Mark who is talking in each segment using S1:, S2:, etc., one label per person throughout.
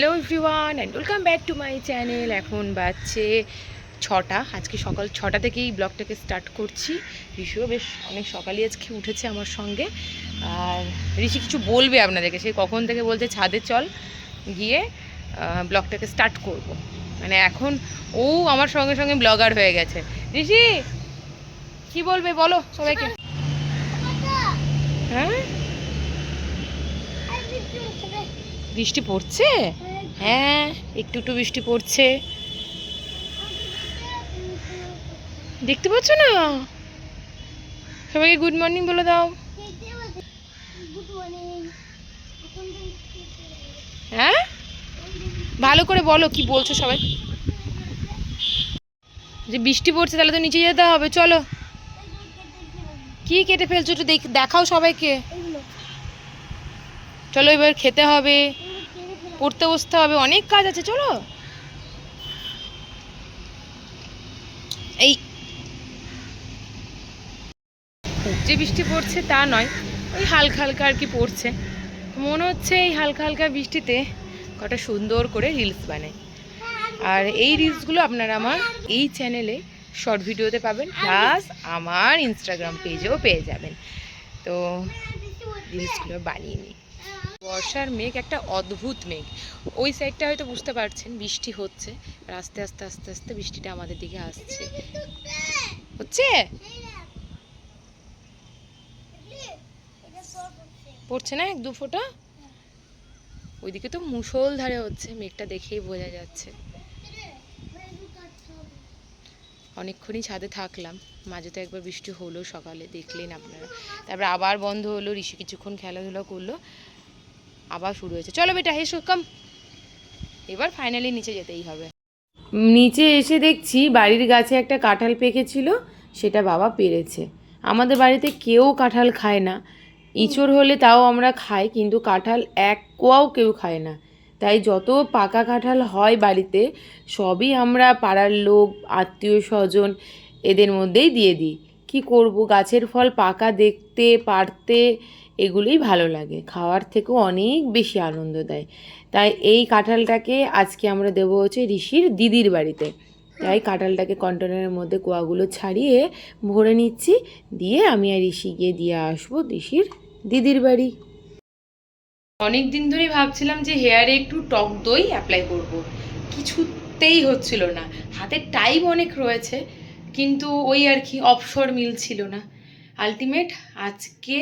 S1: Hello everyone and welcome back to my channel. এখন বাজছে ছটা। আজকে সকাল ছটা থেকেই ব্লগটাকে স্টার্ট করছি। ঋষিও বেশ অনেক সকালে আজকে উঠেছে আমার সঙ্গে। আর ঋষি কিছু বলবে আপনাদেরকে? সে কখন থেকে বলছে, ছাদে চল, গিয়ে ব্লগটাকে স্টার্ট করব। মানে এখন ও আমার সঙ্গে সঙ্গে ব্লগার হয়ে গেছে। ঋষি, কি বলবে বলো সবাইকে। হ্যাঁ? বৃষ্টি পড়ছে? হ্যাঁ একটু একটু বৃষ্টি পড়ছে। দেখতে পাচ্ছ না? সবাইকে গুড মর্নিং বলে দাও। হ্যাঁ? ভালো করে বলো কি বলছো সবাই। যে বৃষ্টি পড়ছে তাহলে তো নিচে যেতে হবে, চলো। কি কেটে ফেলছো একটু দেখ- দেখাও সবাইকে। চলো এবার খেতে হবে। পড়তে বসতে হবে, অনেক কাজ আছে, চলো। এই। যে বৃষ্টি পড়ছে তা নয়, ওই হালকা হালকা আর কি পড়ছে। মনে হচ্ছে এই হালকা হালকা বৃষ্টিতে কটা সুন্দর করে রিলস বানাই। আর এই রিলসগুলো আপনারা আমার এই চ্যানেলে শর্ট ভিডিওতে পাবেন প্লাস আমার ইনস্টাগ্রাম পেজেও পেয়ে যাবেন। তো রিলসগুলো বানিয়ে নিই। বর্ষার মেঘ, একটা অদ্ভুত মেঘ। ওই সাইডটা হয়তো বুঝতে পারছেন, বৃষ্টি হচ্ছে। আস্তে আস্তে আস্তে আস্তে বৃষ্টিটা আমাদের দিকে আসছে। হচ্ছে? পড়ছে না এক দু ফোঁটা? ওইদিকে তো মুষল ধারে হচ্ছে, মেঘটা দেখেই বোঝা যাচ্ছে। অনেকক্ষণই ছাদে থাকলাম। মাঝে তো একবার বৃষ্টি হলো সকালে, দেখলেন আপনারা। তারপরে আবার বন্ধ হলো, ঋষি কিছুক্ষণ খেলাধুলা করল। আবার শুরু হয়েছে। চলো বেটা, এসো কাম এবার ফাইনালি নিচে যেতেই হবে। নিচে এসে দেখছি বাড়ির গাছে একটা কাঁঠাল পেকেছিল, সেটা বাবা পেরেছে। আমাদের বাড়িতে কেউ কাঁঠাল খায় না। ইঁচড় হলে তাও আমরা খাই, কিন্তু কাঁঠাল এক কোয়াও কেউ খায় না। তাই যত পাকা কাঁঠাল হয় বাড়িতে, সবই আমরা পাড়ার লোক, আত্মীয় স্বজন, এদের মধ্যেই দিয়ে দিই। কি করব? গাছের ফল পাকা দেখতে পারতে এগুলোই ভালো লাগে। খাওয়ার থেকেও অনেক বেশি আনন্দ দেয়। তাই এই কাঁঠালটাকে আজকে আমরা দেবো হচ্ছে ঋষির দিদির বাড়িতে। তাই কাঁঠালটাকে কন্টেনারের মধ্যে কোয়াগুলো ছাড়িয়ে ভরে নিচ্ছি। দিয়ে আমি আর ঋষি গিয়ে দিয়ে আসব ঋষির দিদির বাড়ি। অনেক দিন ধরেই ভাবছিলাম যে হেয়ারে একটু টক দই অ্যাপ্লাই করব। কিছুতেই হচ্ছিল না। হাতে টাইম অনেক রয়েছে, কিন্তু ওই আর কি অবসর মিলছিল না। আলটিমেট আজকে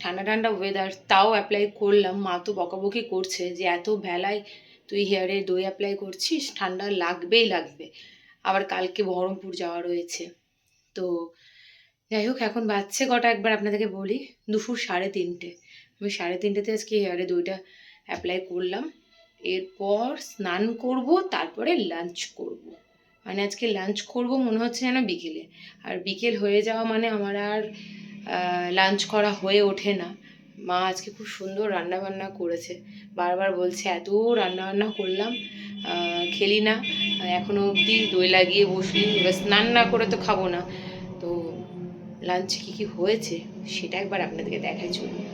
S1: ঠান্ডা ঠান্ডা ওয়েদার তাও অ্যাপ্লাই করলাম। মা তো বকাবকি করছে যে, এত বেলায় তুই হেয়ারে দই অ্যাপ্লাই করছিস? ঠান্ডা লাগবেই লাগবে। আবার কালকে বহরমপুর যাওয়া রয়েছে। তো যাই হোক, এখন বাচ্চে কটা একবার আপনাদেরকে বলি। দুপুর সাড়ে তিনটে। আমি সাড়ে তিনটেতে আজকে হেয়ারে দইটা অ্যাপ্লাই করলাম। এরপর স্নান করব, তারপরে লাঞ্চ করব। মানে আজকে লাঞ্চ করব মনে হচ্ছে যেন বিকেলে। আর বিকেল হয়ে যাওয়া মানে আমার আর লাঞ্চ করা হয়ে ওঠে না। মা আজকে খুব সুন্দর রান্না বান্না করেছে। বারবার বলছে, এত রান্না বান্না করলাম খেলি না। এখনও অবধি দই লাগিয়ে বসলি, এবার স্নান না করে তো খাব না। তো লাঞ্চে কী কী হয়েছে সেটা একবার আপনাদেরকে দেখাই চলুন।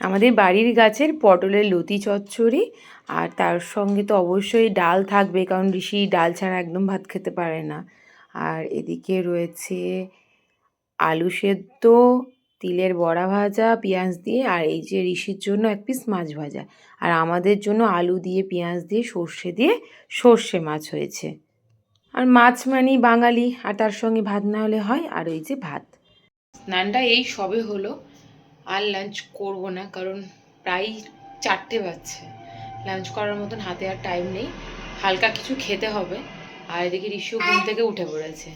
S1: আমাদের বাড়ির গাছের পটলের লতি চচ্চড়ি, আর তার সঙ্গে তো অবশ্যই ডাল থাকবে, কারণ ঋষি ডাল ছাড়া একদম ভাত খেতে পারে না। আর এদিকে রয়েছে আলু সেদ্ধ, তিলের বড়া ভাজা, পেঁয়াজ দিয়ে, আর এই যে ঋষির জন্য এক পিস মাছ ভাজা। আর আমাদের জন্য আলু দিয়ে, পেঁয়াজ দিয়ে, সর্ষে দিয়ে সর্ষে মাছ হয়েছে। আর মাছ মানেই বাঙালি, আর তার সঙ্গে ভাত না হলে হয়, আর ওই যে ভাত। স্নানটা এই সবে হলো। আর লাঞ্চ করব না, কারণ প্রায় চারটে বাজছে। লাঞ্চ করার মতন হাতে আর টাইম নেই। হালকা কিছু খেতে হবে। আর এদিকে ঋষিও ঘুম থেকে উঠে পড়েছে।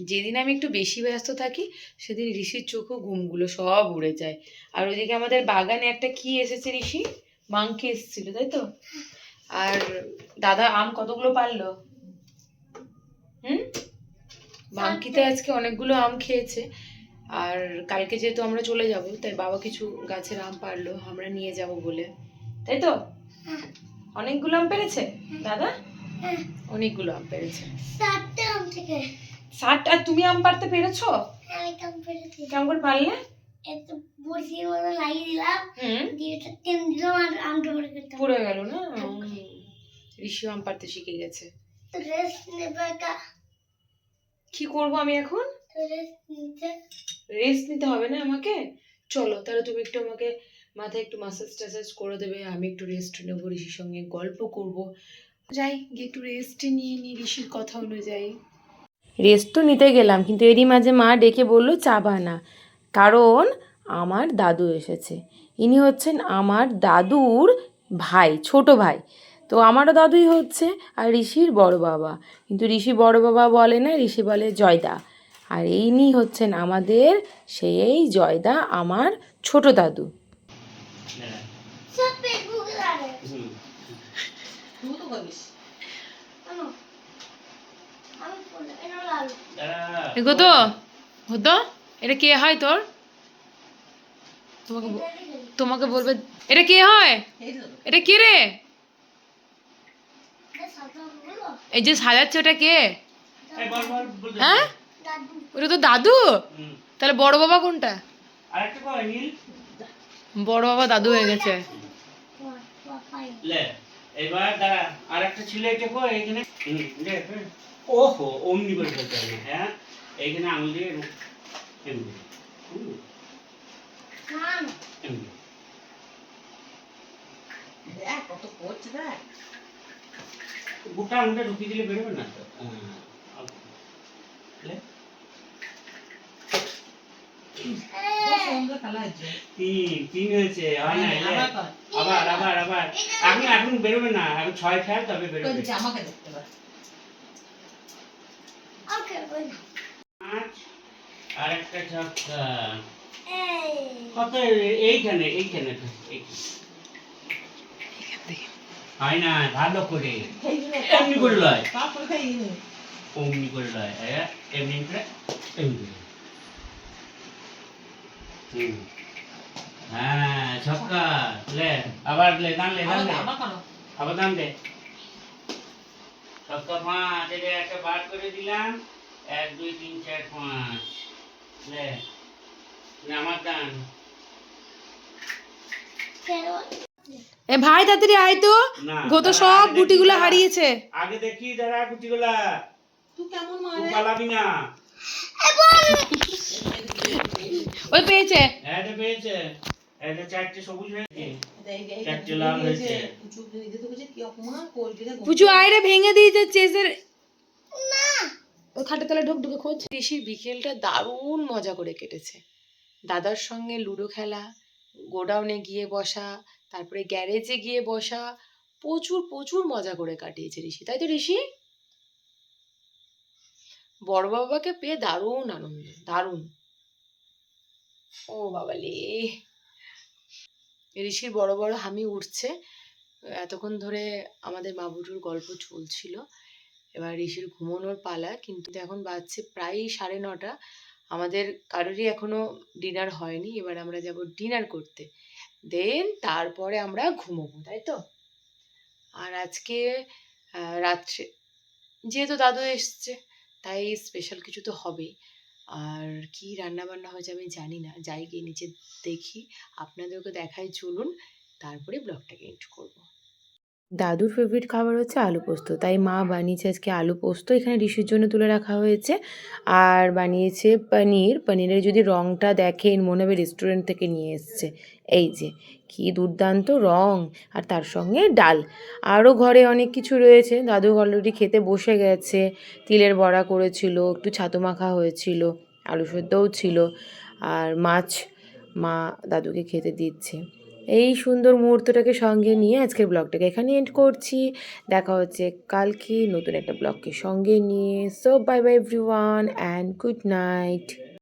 S1: যেদিন আমি একটু বেশি ব্যস্ত থাকি সেদিন ঋষির চোখও ঘুমগুলো সব উড়ে যায়। আর ওইদিকে আমাদের বাগানে একটা কি এসেছে ঋষি? মাংকি এসেছিল তাই তো? আর দাদা আম কতগুলো পারল? হুম? মাংকিতে আজকে অনেকগুলো আম খেয়েছে। আর কালকে যেহেতু আমরা চলে যাব তাই বাবা কিছু গাছের আম পারল আমরা নিয়ে যাব বলে। তাই তো? অনেকগুলো আম পেরেছে? দাদা? অনেকগুলো আম পেরেছে।
S2: সাতটা আম থেকে।
S1: ষাট আর তুমি আম পারতে পেরেছ?
S2: আমি কাম পেরেছি
S1: কেমন করে পারলে
S2: এত বড়শি মতো লাগিয়ে দিলাম দিয়ে টেন দিলাম আর আমটা পরে খেতাম
S1: পুড়ে গেল না। ঋষিও আম পারতে শিখে গেছে।
S2: রেস্ট নেবে কা।
S1: কি করব আমি এখন?
S2: রেস্ট নিতে।
S1: রেস্ট নিতে হবে না আমাকে? চলো তাহলে তুমি একটু আমাকে মাথায় একটু মাসাজ টাসাজ করে দেবে আমি একটু রেস্ট নেব ঋষির সঙ্গে গল্প করব। যাই গিয়ে একটু রেস্ট নিয়ে নিই ঋষির কথা অনুযায়ী। রেস্ট তো নিতে গেলাম কিন্তু এরই মাঝে মা ডেকে বলল চা বানা। কারণ আমার দাদু এসেছে। ইনি হচ্ছেন আমার দাদুর ভাই ছোট ভাই। তো আমারও দাদুই হচ্ছে আর ঋষির বড় বাবা। কিন্তু ঋষি বড় বাবা বলে না ঋষি বলে জয়দা। আর ইনি হচ্ছেন আমাদের সেই জয়দা আমার ছোট দাদু।
S2: ফেসবুক লাগে আনো আমি ফোন এনো লালু
S1: এগো তো হতো? এটা কে হয় তোর? তোমাকে তোমাকে বলবে এটা কে হয়? এটা কে রে? এই যে সাজাচ্ছে ওটা কে? হ্যাঁ?
S2: দাদু
S1: ওটা তো দাদু? তাহলে বড় বাবা কোনটা? বড় বাবা দাদু হয়ে গেছে।
S3: এবার দাঁড়া আরেকটা ছিল এটা এখানে। ওহো অমনি করে ফেলতে হবে। হ্যাঁ এইখানে আঙুল দিয়ে এমনি এমনি। গোটা আঙুলটা ঢুকিয়ে দিলে বেরোবে না তো? হ্যাঁ, অল্প। লে। তিন তিন হয়েছে হয় না আবার আবার আবার এখন এখন বেরোবে না এখন ছয় খেয়াল তবে বেরোবে।
S2: ওকে বল
S3: পাঁচ আর একটা ছক্কা
S2: এই
S3: কত? এইখানে এইখানে এইখানে। হয় না ভালো করে। এমনি করে লয় অমনি করে লয় হ্যাঁ এমনি করে এমনি করে। হুম। হ্যাঁ ছক্কা লে আবার লে দান লে দান লে। আবার দান দে। ছক্কা পাঁচ এটা একটা বার করে দিলাম। এক দুই তিন চার পাঁচ। আমার দান।
S1: এ ভাই তাড়াতাড়ি আয় তো।
S3: না
S1: গো তো
S3: দাঁড়া,
S1: সব গুটিগুলো হারিয়েছে।
S3: আগে দেখি দাঁড়া গুটিগুলা। তুই কেমন পালাবি না।
S1: ওই পেয়েছে।
S3: এটা পেয়েছে। এটা চারটে সবুজ হয়েছে চারটে লাল হয়েছে।
S1: পুচু আয়রে ভেঙে দিয়েছে চেজের। ওই খাটের তলায় ঢোক ঢুকে খোঁজ। ঋষির বিকেলটা দারুণ মজা করে কেটেছে। দাদার সঙ্গে লুডো খেলা গোডাউনে গিয়ে বসা তারপরে গ্যারেজে গিয়ে বসা প্রচুর প্রচুর মজা করে কাটিয়েছে ঋষি। তাই তো ঋষি? বড় বাবাকে পেয়ে দারুণ আনন্দ দারুণ। ও বাবালে। ঋষির বড় বড় হামি উঠছে। এতক্ষণ ধরে আমাদের মাবুটুর গল্প চলছিল। এবার ঋষির ঘুমানোর পালা, কিন্তু এখন বাজছে প্রায় সাড়ে নটা। আমাদের কারোরই এখনও ডিনার হয়নি। এবার আমরা যাব ডিনার করতে। দেন তারপরে আমরা ঘুমোবো, তাই তো? আর আজকে রাত্রে, যেহেতু দাদু এসছে, তাই স্পেশাল কিছু তো হবেই। আর কি রান্না বান্না হয়েছে আমি জানি না। যাই গিয়ে নিচে দেখি। আপনাদেরকে দেখাই। চলুন, তারপরে ব্লগটাকে এন্ড করব। দাদুর ফেভারিট খাবার হচ্ছে আলু পোস্ত। তাই মা বানিয়েছে আজকে আলু পোস্ত। এখানে ঋষির জন্য তুলে রাখা হয়েছে। আর বানিয়েছে পনির। পনিরের যদি রঙটা দেখেন, মনে হবে রেস্টুরেন্ট থেকে নিয়ে এসছে। এই যে, কি দুর্দান্ত রং। আর তার সঙ্গে ডাল। আরও ঘরে অনেক কিছু রয়েছে। দাদু অলরেডি খেতে বসে গেছে। তিলের বড়া করেছিল, একটু ছাতু মাখা হয়েছিল, আলু সেদ্ধও ছিল। আর মাছ মা দাদুকে খেতে দিচ্ছে। এই সুন্দর মুহূর্তটাকে সঙ্গে নিয়ে আজকের ব্লগটাকে এখানে এন্ড করছি। দেখা হচ্ছে কালকে নতুন একটা ব্লগকে সঙ্গে নিয়ে। So bye bye everyone and good night